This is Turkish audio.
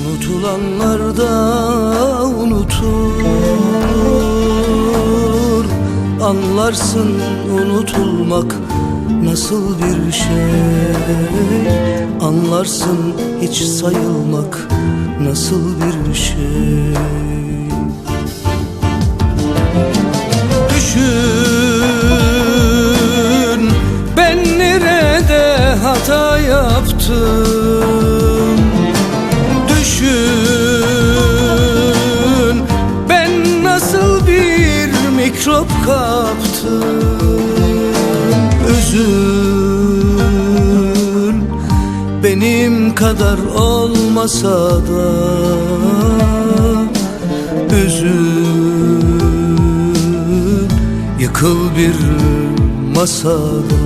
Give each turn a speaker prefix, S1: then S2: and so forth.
S1: Unutulanlar da unutur. Anlarsın unutulmak nasıl bir şey. Anlarsın hiç sayılmak nasıl bir şey. Düşün ben nerede hata yaptım mikrop kaptım Üzül benim kadar olmasa da Üzül yıkıl bir masada